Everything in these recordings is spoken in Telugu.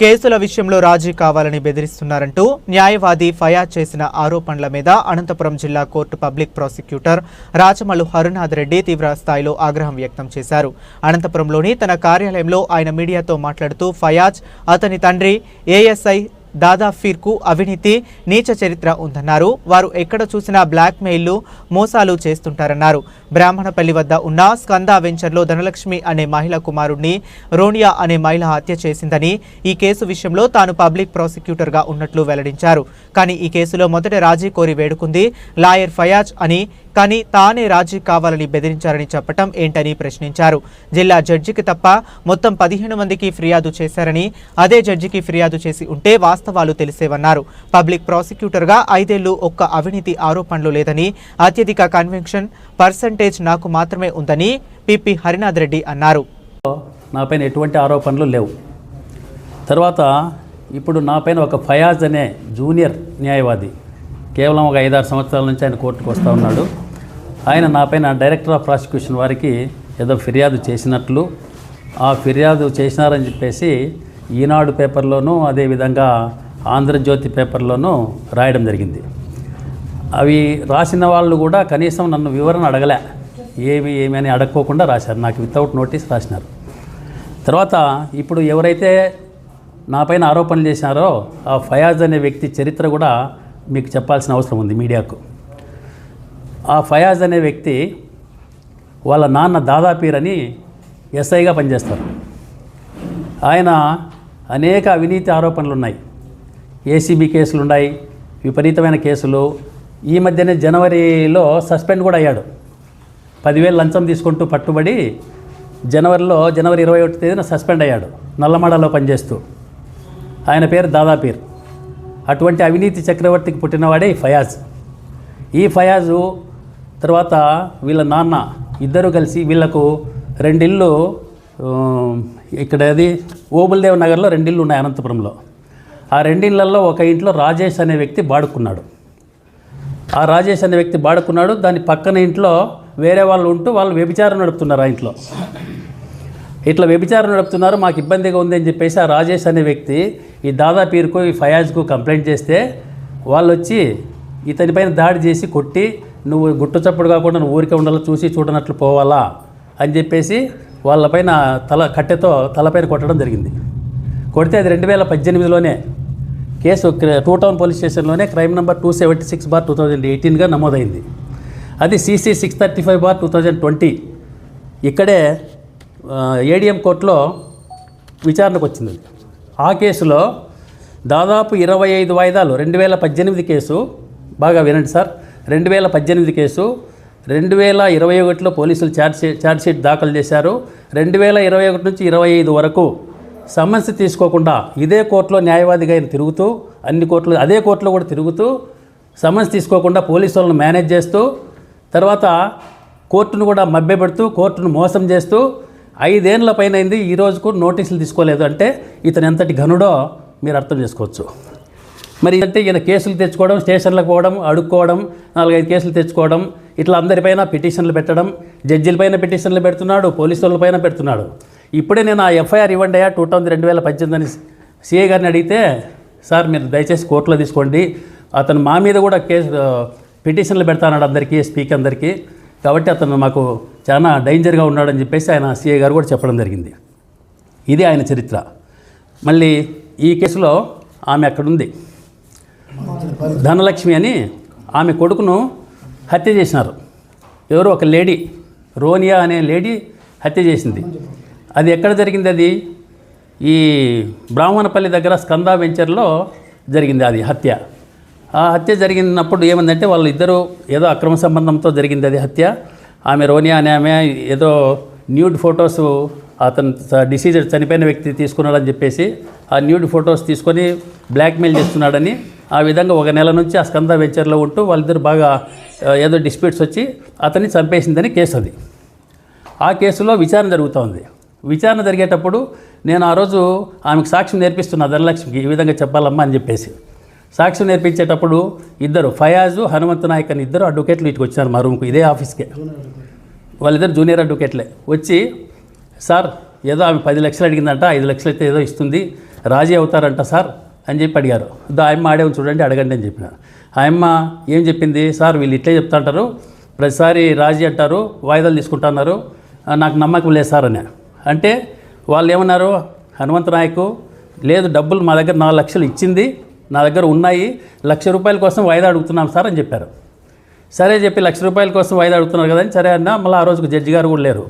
కేసుల విషయంలో రాజీ కావాలని బెదిరిస్తున్నారంటూ న్యాయవాది ఫయాజ్ చేసిన ఆరోపణల మీద అనంతపురం జిల్లా court public prosecutor Rachamallu Harunath Reddy తీవ్ర స్థాయిలో ఆగ్రహం వ్యక్తం చేశారు. అనంతపురంలోని తన కార్యాలయంలో ఆయన మీడియాతో మాట్లాడుతూ ఫయాజ్ అతని తండ్రి ఏఎస్ఐ దాదాఫీర్కు అవినీతి నీచ చరిత్ర ఉందన్నారు. వారు ఎక్కడ చూసినా బ్లాక్ మెయిల్లు మోసాలు చేస్తుంటారన్నారు. బ్రాహ్మణపల్లి వద్ద ఉన్న స్కంద వెంచర్లో ధనలక్ష్మి అనే మహిళ కుమారుడిని రోనియా అనే మహిళ హత్య చేసిందని ఈ కేసు విషయంలో తాను పబ్లిక్ ప్రాసిక్యూటర్గా ఉన్నట్లు వెల్లడించారు. కానీ ఈ కేసులో మొదట రాజీ కోరి వేడుకుంది లాయర్ ఫయాజ్ అని కానీ తానే రాజీ కావాలని బెదిరించారని చెప్పటం ఏంటని ప్రశ్నించారు. జిల్లా జడ్జికి తప్ప మొత్తం పదిహేను మందికి ఫిర్యాదు చేశారని అదే జడ్జికి ఫిర్యాదు చేసి ఉంటే వాస్తవాలు తెలిసేవన్నారు. పబ్లిక్ ప్రాసిక్యూటర్గా ఐదేళ్ళు ఒక్క అవినీతి ఆరోపణలు లేదని అత్యధిక కన్వెన్షన్ పర్సంటేజ్ నాకు మాత్రమే ఉందని పిపి హరినాథ్ రెడ్డి అన్నారు. నాపైన ఎటువంటి ఆరోపణలు లేవు. తర్వాత ఇప్పుడు నాపైన ఒక ఫయాజ్ అనే జూనియర్ న్యాయవాది కేవలం ఒక ఐదారు సంవత్సరాల నుంచి ఆయన కోర్టుకు వస్తూ ఉన్నాడు. ఆయన నాపైన డైరెక్టర్ ఆఫ్ ప్రాసిక్యూషన్ వారికి ఏదో ఫిర్యాదు చేసినట్లు. ఆ ఫిర్యాదు చేసినారని చెప్పేసి ఈనాడు పేపర్లోనూ అదేవిధంగా ఆంధ్రజ్యోతి పేపర్లోనూ రాయడం జరిగింది. అవి రాసిన వాళ్ళు కూడా కనీసం నన్ను వివరణ అడగలే. ఏవి ఏమి అని అడగకోకుండా రాశారు. నాకు వితౌట్ నోటీస్ రాసినారు. తర్వాత ఇప్పుడు ఎవరైతే నాపైన ఆరోపణలు చేశారో ఆ ఫయాజ్ అనే వ్యక్తి చరిత్ర కూడా మీకు చెప్పాల్సిన అవసరం ఉంది మీడియాకు. ఆ ఫయాజ్ అనే వ్యక్తి వాళ్ళ నాన్న దాదాపీర్ అని ఎస్ఐగా పనిచేస్తారు. ఆయన అనేక అవినీతి ఆరోపణలు ఉన్నాయి ఏసీబీ కేసులు ఉన్నాయి విపరీతమైన కేసులు. ఈ మధ్యనే జనవరిలో సస్పెండ్ కూడా అయ్యాడు. పదివేలు లంచం తీసుకుంటూ పట్టుబడి జనవరిలో జనవరి ఇరవై ఒకటి తేదీన సస్పెండ్ అయ్యాడు నల్లమడలో పనిచేస్తూ. ఆయన పేరు దాదాపీర్ అటువంటి అవినీతి చక్రవర్తికి పుట్టినవాడే ఈ ఫయాజ్. ఈ ఫయాజు తర్వాత వీళ్ళ నాన్న ఇద్దరు కలిసి వీళ్ళకు రెండిళ్ళు ఇక్కడ అది ఓబుల్దేవ్ నగర్లో రెండిళ్ళు ఉన్నాయి అనంతపురంలో. ఆ రెండిళ్ళల్లో ఒక ఇంట్లో రాజేష్ అనే వ్యక్తి బాడుకున్నాడు. ఆ రాజేష్ అనే వ్యక్తి బాడుకున్నాడు. దాని పక్కన ఇంట్లో వేరే వాళ్ళు ఉంటూ వాళ్ళు వ్యభిచారం నడుపుతున్నారు ఆ ఇంట్లో. ఇట్లా వ్యభిచారం నడుపుతున్నారు మాకు ఇబ్బందిగా ఉంది అని చెప్పేసి ఆ రాజేష్ అనే వ్యక్తి ఈ దాదా పీరుకు ఈ ఫయాజ్కు కంప్లైంట్ చేస్తే వాళ్ళు వచ్చి ఇతనిపైన దాడి చేసి కొట్టి నువ్వు గుట్టు చప్పుడు కాకుండా నువ్వు ఊరికే ఉండాలి చూసి చూడనట్లు పోవాలా అని చెప్పేసి వాళ్ళపైన తల కట్టెతో తలపైన కొట్టడం జరిగింది. కొడితే అది రెండు వేల పద్దెనిమిదిలోనే case two town police స్టేషన్లోనే crime number two seventy six bar two thousand ఎయిటీన్గా నమోదైంది. అది CC six thirty five bar two thousand twenty ఇక్కడే ఏడిఎం కోర్టులో విచారణకు వచ్చింది. ఆ కేసులో దాదాపు ఇరవై ఐదు వాయిదాలు రెండు వేల పద్దెనిమిది కేసు బాగా వినండి సార్ రెండు వేల పద్దెనిమిది కేసు రెండు వేల ఇరవై ఒకటిలో పోలీసులు ఛార్జ్ ఛార్జ్షీట్ దాఖలు చేశారు. రెండు వేల ఇరవై ఒకటి నుంచి ఇరవై ఐదు వరకు సమస్య తీసుకోకుండా ఇదే కోర్టులో న్యాయవాదిగా ఆయన తిరుగుతూ అన్ని కోర్టులు అదే కోర్టులో కూడా తిరుగుతూ సమస్య తీసుకోకుండా పోలీసు వాళ్ళని మేనేజ్ చేస్తూ తర్వాత కోర్టును కూడా మభ్యపెడుతూ కోర్టును మోసం చేస్తూ ఐదేళ్ళ పైన అయింది. ఈ రోజుకు నోటీసులు తీసుకోలేదు. అంటే ఇతను ఎంతటి ఘనుడో మీరు అర్థం చేసుకోవచ్చు. మరి అంటే ఈయన కేసులు తెచ్చుకోవడం స్టేషన్లకు పోవడం అడుక్కోవడం నాలుగైదు కేసులు తెచ్చుకోవడం ఇట్లా అందరిపైన పిటిషన్లు పెట్టడం జడ్జిలపైన పిటిషన్లు పెడుతున్నాడు పోలీసులపైన పెడుతున్నాడు. ఇప్పుడే నేను ఆ ఎఫ్ఐఆర్ ఇవ్వండి అయ్యా టూ థౌజండ్ రెండు వేల పద్దెనిమిది అని గారిని అడిగితే సార్ మీరు దయచేసి కోర్టులో తీసుకోండి. అతను మా మీద కూడా కేసు పిటిషన్లు పెడతాన్నాడు అందరికీ స్పీక్ అందరికీ. కాబట్టి అతను మాకు చాలా డేంజర్గా ఉన్నాడని చెప్పేసి ఆయన సిఏ గారు కూడా చెప్పడం జరిగింది. ఇది ఆయన చరిత్ర. మళ్ళీ ఈ కేసులో ఆమె అక్కడుంది. ధనలక్ష్మి అని ఆమె కొడుకును హత్య చేసినారు. ఎవరు ఒక లేడీ రోనియా అనే లేడీ హత్య చేసింది. అది ఎక్కడ జరిగింది అది? ఈ బ్రాహ్మణపల్లి దగ్గర స్కంద వెంచర్లో జరిగింది అది హత్య. ఆ హత్య జరిగినప్పుడు ఏమందంటే వాళ్ళు ఇద్దరు ఏదో అక్రమ సంబంధంతో జరిగింది అది హత్య. ఆమె రోనియా అనే ఆమె ఏదో న్యూడ్ ఫొటోస్ అతను డిసీజ్ చనిపోయిన వ్యక్తి తీసుకున్నాడని చెప్పేసి ఆ న్యూడ్ ఫొటోస్ తీసుకొని బ్లాక్మెయిల్ చేస్తున్నాడని ఆ విధంగా ఒక నెల నుంచి ఆ స్కంద వెంచర్లో ఉంటూ వాళ్ళిద్దరు బాగా ఏదో డిస్ప్యూట్స్ వచ్చి అతన్ని చంపేసిందని కేసు అది. ఆ కేసులో విచారణ జరుగుతోంది విచారణ జరిగేటప్పుడు నేను ఆ రోజు ఆమెకు సాక్ష్యం నేర్పిస్తున్నా ధనలక్ష్మికి ఈ విధంగా చెప్పాలమ్మా అని చెప్పేసి. సాక్ష్యం నేర్పించేటప్పుడు ఇద్దరు ఫయాజు హనుమంతు నాయక్ అని ఇద్దరు అడ్వకేట్లు ఇటుకు వచ్చారు మా రూమ్కి ఇదే ఆఫీస్కే. వాళ్ళిద్దరు జూనియర్ అడ్వకేట్లే. వచ్చి సార్ ఏదో ఆమె పది లక్షలు అడిగిందంట ఐదు లక్షలు అయితే ఏదో ఇస్తుంది రాజీ అవుతారంట సార్ అని చెప్పి అడిగారు. దా ఆయమ్మ ఆడే చూడండి అడగండి అని చెప్పిన ఆయమ్మ ఏం చెప్పింది? సార్ వీళ్ళు ఇట్లే చెప్తా అంటారు ప్రతిసారి రాజీ అంటారు వాయిదాలు తీసుకుంటున్నారు నాకు నమ్మకం లేదు సార్ అని అంటే వాళ్ళు ఏమన్నారు? హనుమంత నాయకు లేదు డబ్బులు మా దగ్గర నాలుగు లక్షలు ఇచ్చింది నా దగ్గర ఉన్నాయి లక్ష రూపాయల కోసం వాయిదా అడుగుతున్నాం సార్ అని చెప్పారు. సరే చెప్పి లక్ష రూపాయల కోసం వాయిదా అడుగుతున్నారు కదా సరే అన్న మళ్ళీ ఆ రోజుకు జడ్జి గారు కూడా లేరు.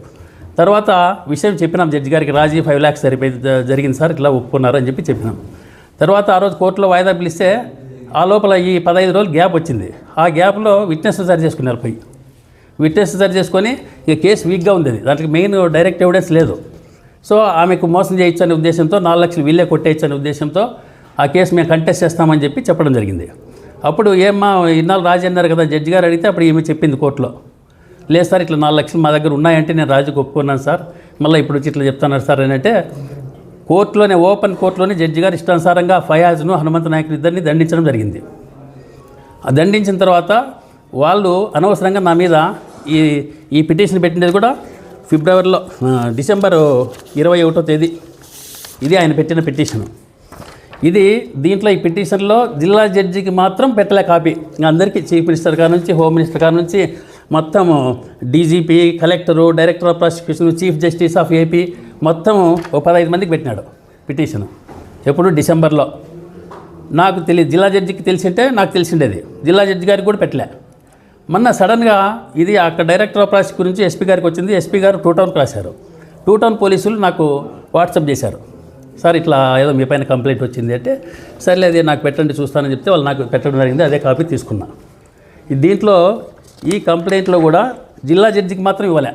తర్వాత విషయం చెప్పినాం జడ్జి గారికి రాజీ ఫైవ్ ల్యాక్స్ సరిపోయి జరిగింది సార్ ఇట్లా ఒప్పుకున్నారు అని చెప్పి చెప్పినాం. తర్వాత ఆ రోజు కోర్టులో వాయిదా పిలిస్తే ఆ లోపల ఈ పదహైదు రోజులు గ్యాప్ వచ్చింది. ఆ గ్యాప్లో విట్నెస్ సరి చేసుకున్నారు పోయి విట్నెస్ సరి చేసుకొని ఇక కేసు వీక్గా ఉంది అది దాంట్లో మెయిన్ డైరెక్ట్ ఎవిడెన్స్ లేదు. సో ఆమెకు మోసం చేయొచ్చు అనే ఉద్దేశంతో నాలుగు లక్షలు వీళ్ళే కొట్టేయచ్చు అనే ఉద్దేశంతో ఆ కేసు మేము కంటెస్ట్ చేస్తామని చెప్పి చెప్పడం జరిగింది. అప్పుడు ఏమ్మా ఇన్నాళ్ళు రాజీ అన్నారు కదా జడ్జి గారు అడిగితే అప్పుడు ఈమె చెప్పింది కోర్టులో. లేదు సార్ ఇట్లా నాలుగు లక్షలు మా దగ్గర ఉన్నాయంటే నేను రాజుకు ఒప్పుకున్నాను సార్. మళ్ళీ ఇప్పుడు వచ్చి ఇట్లా చెప్తున్నారు సార్ అని అంటే కోర్టులోనే ఓపెన్ కోర్టులోనే జడ్జి గారు ఇష్టానుసారంగా ఫయాజ్ను హనుమంత నాయకులు ఇద్దరిని దండించడం జరిగింది. దండించిన తర్వాత వాళ్ళు అనవసరంగా నా మీద ఈ ఈ పిటిషన్ పెట్టినది కూడా ఫిబ్రవరిలో డిసెంబర్ ఇరవై ఒకటో తేదీ. ఇది ఆయన పెట్టిన పిటిషన్. ఇది దీంట్లో ఈ పిటిషన్లో జిల్లా జడ్జికి మాత్రం పెట్టలే కాపీ. అందరికీ చీఫ్ మినిస్టర్ కాడ నుంచి హోమ్ మినిస్టర్ కాడ నుంచి మొత్తము DGP collector director of prosecution chief justice of AP మొత్తం ఓ పదహైదు మందికి పెట్టినాడు పిటిషన్. ఎప్పుడు? డిసెంబర్లో. నాకు తెలి జిల్లా జడ్జికి తెలిసింటే నాకు తెలిసిండేది. జిల్లా జడ్జి గారికి కూడా పెట్టలే. మొన్న సడన్గా ఇది అక్కడ డైరెక్టర్ ఆఫ్ ప్రాసిక్ గురించి ఎస్పీ గారికి వచ్చింది. ఎస్పీ గారు టూ టౌన్కి రాశారు. టూ టౌన్ పోలీసులు నాకు వాట్సాప్ చేశారు. సార్ ఇట్లా ఏదో మీ పైన కంప్లైంట్ వచ్చింది అంటే సర్లే నాకు పెట్టండి చూస్తానని చెప్తే వాళ్ళు నాకు పెట్టడం జరిగింది అదే కాపీ తీసుకున్నా. దీంట్లో ఈ కంప్లైంట్లో కూడా జిల్లా జడ్జికి మాత్రం ఇవ్వలే.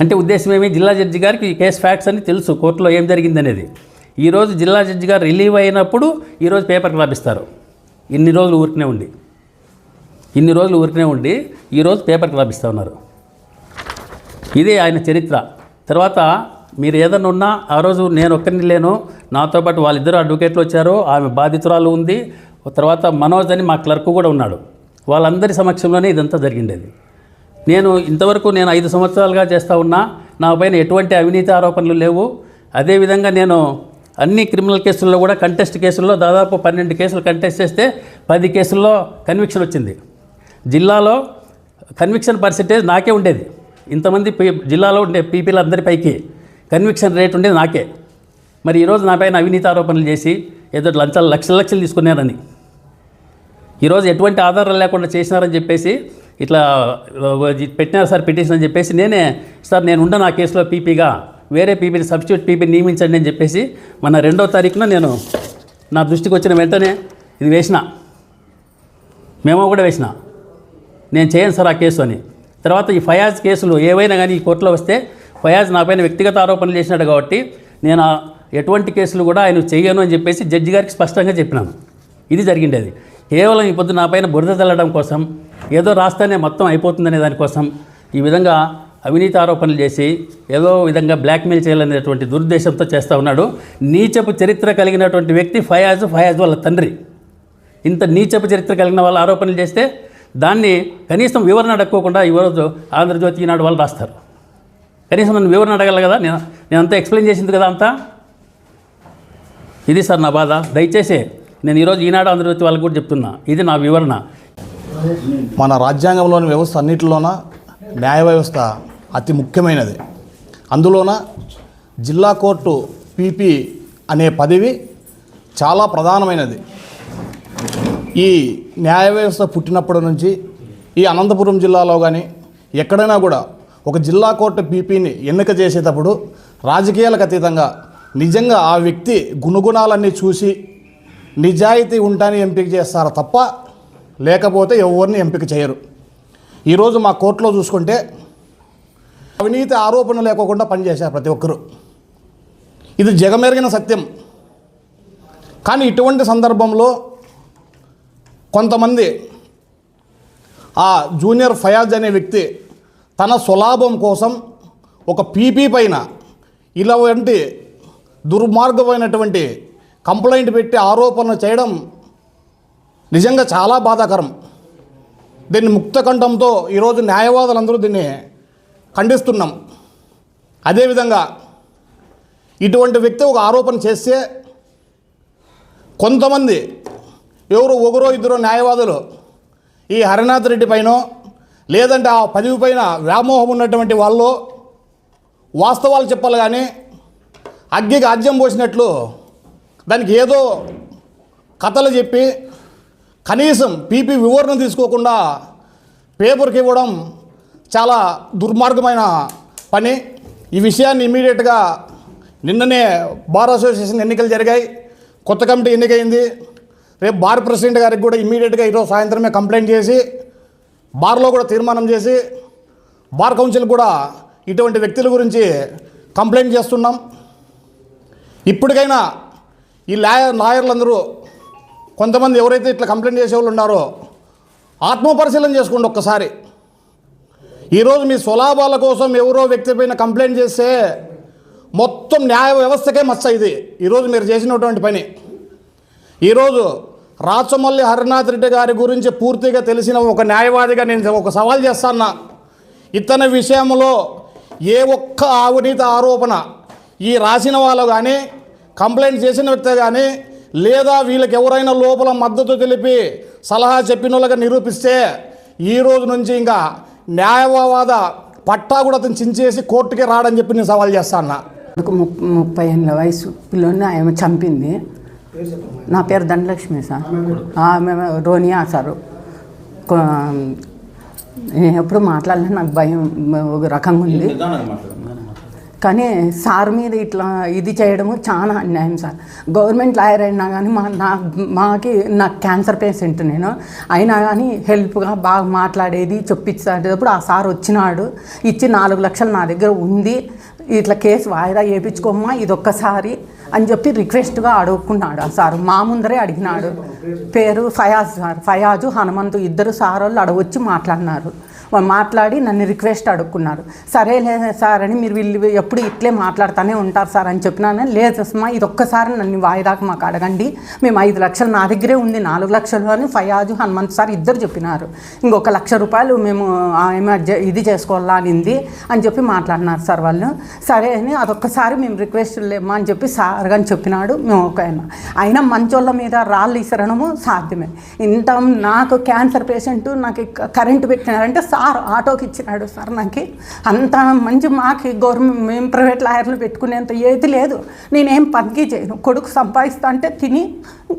అంటే ఉద్దేశం ఏమి? జిల్లా జడ్జి గారికి ఈ కేసు ఫ్యాక్ట్స్ అని తెలుసు కోర్టులో ఏం జరిగింది అనేది ఈరోజు జిల్లా జడ్జి గారు రిలీవ్ అయినప్పుడు ఈరోజు పేపర్కి రాపిస్తారు. ఇన్ని రోజులు ఊరికనే ఉండి. ఇన్ని రోజులు ఊరికనే ఉండి ఈరోజు పేపర్కి రాపిస్తూ ఉన్నారు. ఇదే ఆయన చరిత్ర. తర్వాత మీరు ఏదన్నా ఉన్నా ఆ రోజు నేను ఒక్కరిని లేను. నాతో పాటు వాళ్ళిద్దరు అడ్వకేట్లు వచ్చారు. ఆమె బాధితురాలు ఉంది. తర్వాత మనోజ్ అని మా క్లర్క్ కూడా ఉన్నాడు. వాళ్ళందరి సమక్షంలోనే ఇదంతా జరిగిండేది. నేను ఇంతవరకు నేను ఐదు సంవత్సరాలుగా చేస్తూ ఉన్నా నా పైన ఎటువంటి అవినీతి ఆరోపణలు లేవు. అదేవిధంగా నేను అన్ని క్రిమినల్ కేసుల్లో కూడా కంటెస్ట్ కేసుల్లో దాదాపు పన్నెండు కేసులు కంటెస్ట్ చేస్తే పది కేసుల్లో కన్విక్షన్ వచ్చింది. జిల్లాలో కన్విక్షన్ పర్సంటేజ్ నాకే ఉండేది. ఇంతమంది పీ- జిల్లాలో ఉండే పీపీలు అందరి పైకి కన్విక్షన్ రేట్ ఉండేది నాకే. మరి ఈరోజు నా పైన అవినీతి ఆరోపణలు చేసి ఏదో లంచాలు లక్షల లక్షలు తీసుకున్నారని. ఈరోజు ఎటువంటి ఆధారాలు లేకుండా చేసినారని చెప్పేసి ఇట్లా పెట్టినారు సార్ పిటిషన్ అని చెప్పేసి నేనే సార్ నేను ఉండను ఆ కేసులో పీపీగా వేరే పీపీని సబ్స్టిట్యూట్ పీపీని నియమించండి అని చెప్పేసి మన రెండో తారీఖున నేను నా దృష్టికి వచ్చిన వెంటనే ఇది వేసిన. మేము కూడా వేసిన. నేను చేయను సార్ ఆ కేసు అని. తర్వాత ఈ ఫయాజ్ కేసులు ఏవైనా కానీ ఈ కోర్టులో వస్తే ఫయాజ్ నాపైన వ్యక్తిగత ఆరోపణలు చేసినాడు కాబట్టి నేను ఎటువంటి కేసులు కూడా ఆయన చేయను అని చెప్పేసి జడ్జి గారికి స్పష్టంగా చెప్పినాను. ఇది జరిగిండేది. కేవలం ఈ పొద్దు నా పైన బురద చల్లడం కోసం ఏదో రాస్తేనే మొత్తం అయిపోతుందనే దానికోసం ఈ విధంగా అవినీతి ఆరోపణలు చేసి ఏదో విధంగా బ్లాక్మెయిల్ చేయాలనేటువంటి దురుద్దేశంతో చేస్తూ ఉన్నాడు. నీచపు చరిత్ర కలిగినటువంటి వ్యక్తి ఫయాజ్ ఫయాజ్ వాళ్ళ తండ్రి. ఇంత నీచపు చరిత్ర కలిగిన వాళ్ళ ఆరోపణలు చేస్తే దాన్ని కనీసం వివరణ అడక్కోకుండా ఈరోజు ఆంధ్రజ్యోతి ఈనాడు వాళ్ళు రాస్తారు. కనీసం నన్ను వివరణ అడగల కదా? నేను నేను అంతా ఎక్స్ప్లెయిన్ చేసింది కదా అంతా? ఇది సార్ నా బాధ. దయచేసి నేను ఈరోజు ఈనాడు ఆంధ్రజ్యోతి వాళ్ళకి కూడా చెప్తున్నా. ఇది నా వివరణ. మన రాజ్యాంగంలోని వ్యవస్థ అన్నిటిలోన న్యాయ వ్యవస్థ అతి ముఖ్యమైనది. అందులోన జిల్లా కోర్టు పీపీ అనే పదవి చాలా ప్రధానమైనది. ఈ న్యాయ వ్యవస్థ పుట్టినప్పటి నుంచి ఈ అనంతపురం జిల్లాలో కానీ ఎక్కడైనా కూడా ఒక జిల్లా కోర్టు పీపీని ఎన్నిక చేసేటప్పుడు రాజకీయాలకు అతీతంగా నిజంగా ఆ వ్యక్తి గుణగుణాలన్నీ చూసి నిజాయితీ ఉంటాని ఎంపిక చేస్తారు తప్ప లేకపోతే ఎవరిని ఎంపిక చేయరు. ఈరోజు మా కోర్టులో చూసుకుంటే అవినీతి ఆరోపణ లేకోకుండా పనిచేశారు ప్రతి ఒక్కరూ. ఇది జగమెరిగిన సత్యం. కానీ ఇటువంటి సందర్భంలో కొంతమంది ఆ జూనియర్ ఫయాజ్ అనే వ్యక్తి తన స్వలాభం కోసం ఒక పీపీ పైన ఇలాంటి దుర్మార్గమైనటువంటి కంప్లైంట్ పెట్టి ఆరోపణలు చేయడం నిజంగా చాలా బాధాకరం. దీన్ని ముక్తకంఠంతో ఈరోజు న్యాయవాదులందరూ దీన్ని ఖండిస్తున్నాం. అదేవిధంగా ఇటువంటి వ్యక్తి ఒక ఆరోపణ చేస్తే కొంతమంది ఎవరు ఒకరో ఇద్దరు న్యాయవాదులు ఈ హరినాథ్ రెడ్డి పైన లేదంటే ఆ పదవి పైన వ్యామోహం ఉన్నటువంటి వాళ్ళు వాస్తవాలు చెప్పాలి కానీ అగ్గికి ఆజ్యం పోసినట్లు దానికి ఏదో కథలు చెప్పి కనీసం పీపీ వివరణ తీసుకోకుండా పేపర్కి ఇవ్వడం చాలా దుర్మార్గమైన పని. ఈ విషయాన్ని ఇమీడియట్గా నిన్ననే బార్ అసోసియేషన్ ఎన్నికలు జరిగాయి. కొత్త కమిటీ ఎన్నికైంది. రేపు బార్ ప్రెసిడెంట్ గారికి కూడా ఇమీడియట్గా ఈరోజు సాయంత్రమే కంప్లైంట్ చేసి బార్లో కూడా తీర్మానం చేసి బార్ కౌన్సిల్ కూడా ఇటువంటి వ్యక్తుల గురించి కంప్లైంట్ చేస్తున్నాం. ఇప్పటికైనా ఈ లాయర్ లాయర్లందరూ కొంతమంది ఎవరైతే ఇట్లా కంప్లైంట్ చేసేవాళ్ళు ఉన్నారో ఆత్మపరిశీలన చేసుకోండి ఒక్కసారి. ఈరోజు మీ స్వలాభాల కోసం ఎవరో వ్యక్తి పైన కంప్లైంట్ చేస్తే మొత్తం న్యాయ వ్యవస్థకే మచ్చ ఇది. ఈరోజు మీరు చేసినటువంటి పని. ఈరోజు రాచమల్లి హరినాథ్ రెడ్డి గారి గురించి పూర్తిగా తెలిసిన ఒక న్యాయవాదిగా నేను ఒక సవాల్ చేస్తాను ఇతని విషయంలో ఏ ఒక్క అవినీతి ఆరోపణ ఈ రాసిన వాళ్ళు కానీ కంప్లైంట్ చేసిన వ్యక్తి కానీ లేదా వీళ్ళకి ఎవరైనా లోపల మద్దతు తెలిపి సలహా చెప్పిన వాళ్ళగా నిరూపిస్తే ఈ రోజు నుంచి ఇంకా న్యాయవాద పట్టా కూడా అతను చించేసి కోర్టుకి రాడని చెప్పి నేను సవాల్ చేస్తాను నాకు ము- ముప్పై ఏళ్ళ వయసు పిల్లని ఆమె చంపింది. నా పేరు ధనలక్ష్మి సార్. ఆమె రోనియా సారు. నేను ఎప్పుడు మాట్లాడలేదు నాకు భయం ఒక రకంగా ఉంది. కానీ సార్ మీద ఇట్లా ఇది చేయడము చాలా అన్యాయం సార్. గవర్నమెంట్ లాయర్ అయినా కానీ మా నా మాకి నాకు క్యాన్సర్ పేషెంట్ నేను. అయినా కానీ హెల్ప్గా బాగా మాట్లాడేది చెప్పించేటప్పుడు ఆ సార్ వచ్చినాడు ఇచ్చి నాలుగు లక్షలు నా దగ్గర ఉంది ఇట్లా కేసు వాయిదా వేయించుకోమ్మా ఇది ఒక్కసారి అని చెప్పి రిక్వెస్ట్గా అడుగుకున్నాడు ఆ సార్. మా ముందరే అడిగినాడు. పేరు ఫయాజ్ సార్. ఫయాజు హనుమంతు ఇద్దరు సార్ వాళ్ళు అడగొచ్చి మాట్లాడినారు. మాట్లాడి నన్ను రిక్వెస్ట్ అడుక్కున్నారు. సరేలే సార్ అని మీరు వీళ్ళు ఎప్పుడు ఇట్లే మాట్లాడుతూనే ఉంటారు సార్ అని చెప్పినాను లేదు సుమా ఇది ఒక్కసారి నన్ను వాయిదాకు మాకు అడగండి. మేము ఐదు లక్షలు నా దగ్గరే ఉంది నాలుగు లక్షలు అని ఫయాజు హనుమంత్ సార్ ఇద్దరు చెప్పినారు. ఇంకొక లక్ష రూపాయలు మేము ఇది చేసుకోవాలా అనింది అని చెప్పి మాట్లాడినారు సార్ వాళ్ళు. సరే అని అదొక్కసారి మేము రిక్వెస్ట్ లేమా అని చెప్పి సార్ అని చెప్పినాడు. మేము ఒక ఆయన. అయినా మంచోళ్ళ మీద రాళ్ళు ఇసరడము సాధ్యమే. ఇంత నాకు క్యాన్సర్ పేషెంట్ నాకు కరెంటు పెట్టినారంటే సార్ ఆటోకి ఇచ్చినాడు సార్ నాకు. అంత మంచి మాకు గవర్నమెంట్ మేము ప్రైవేట్ లాయర్లు పెట్టుకునేంత ఏది లేదు. నేనేం పనికి చేయను. కొడుకు సంపాదిస్తా అంటే తిని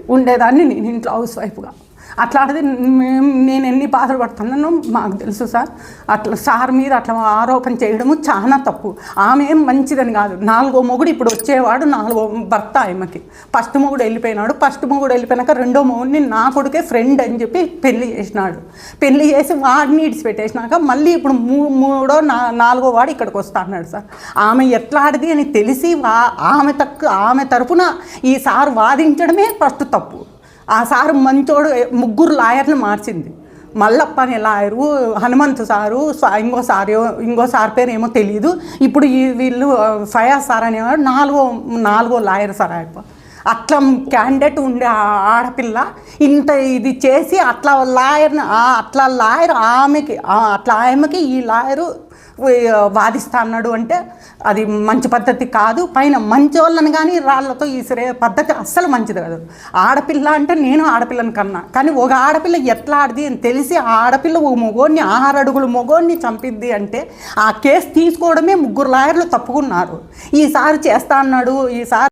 ఉండేదాన్ని నేను ఇంట్లో హౌస్ వైఫ్గా. అట్లాంటిది నేను ఎన్ని బాధలు పడుతున్నానో మాకు తెలుసు సార్. అట్లా సార్ మీద అట్లా ఆరోపణ చేయడము చాలా తప్పు. ఆమె ఏం మంచిదని కాదు. నాలుగో మొగుడు ఇప్పుడు వచ్చేవాడు నాలుగో భర్త ఆమెకి. ఫస్ట్ మొగుడు వెళ్ళిపోయినాడు. ఫస్ట్ మొగుడు వెళ్ళిపోయినాక రెండో మొగుడిని నా కొడుకే ఫ్రెండ్ అని చెప్పి పెళ్ళి చేసినాడు. పెళ్ళి చేసి వాడిని ఇడిచిపెట్టేసినాక మళ్ళీ ఇప్పుడు మూ మూడో నా నాలుగో వాడు ఇక్కడికి వస్తా అన్నాడు సార్. ఆమె ఎట్లాడిది అని తెలిసి వా ఆమె తక్కు ఆమె తరపున ఈ సార్ వాదించడమే ఫస్ట్ తప్పు. ఆ సారు మంచోడు ముగ్గురు లాయర్ని మార్చింది. మల్లప్ప అనే లాయరు హనుమంతు సారు ఇంకో సారు ఇంకో సార్ పేరు ఏమో తెలియదు ఇప్పుడు ఈ వీళ్ళు ఫయాజ్ సార్ అనేవాడు నాలుగో నాలుగో లాయర్ సార్ ఆయన అట్లా క్యాండిడేట్ ఉండే ఆడపిల్ల ఇంత ఇది చేసి అట్లా లాయర్ని అట్లా లాయర్ ఆమెకి అట్లా ఆమెకి ఈ లాయరు వాదిస్తా అన్నాడు అంటే అది మంచి పద్ధతి కాదు. పైన మంచి వాళ్ళని కానీ రాళ్ళతో ఈసిరే పద్ధతి అస్సలు మంచిది కాదు. ఆడపిల్ల అంటే నేను ఆడపిల్లని కన్నా. కానీ ఒక ఆడపిల్ల ఎట్లా ఆడిది అని తెలిసి ఆ ఆడపిల్ల ఒక మొగోడిని ఆహార అడుగులు మొగోడిని చంపిద్ది అంటే ఆ కేసు తీసుకోవడమే ముగ్గురు లాయర్లు తప్పుకున్నారు. ఈసారి చేస్తా అన్నాడు ఈసారి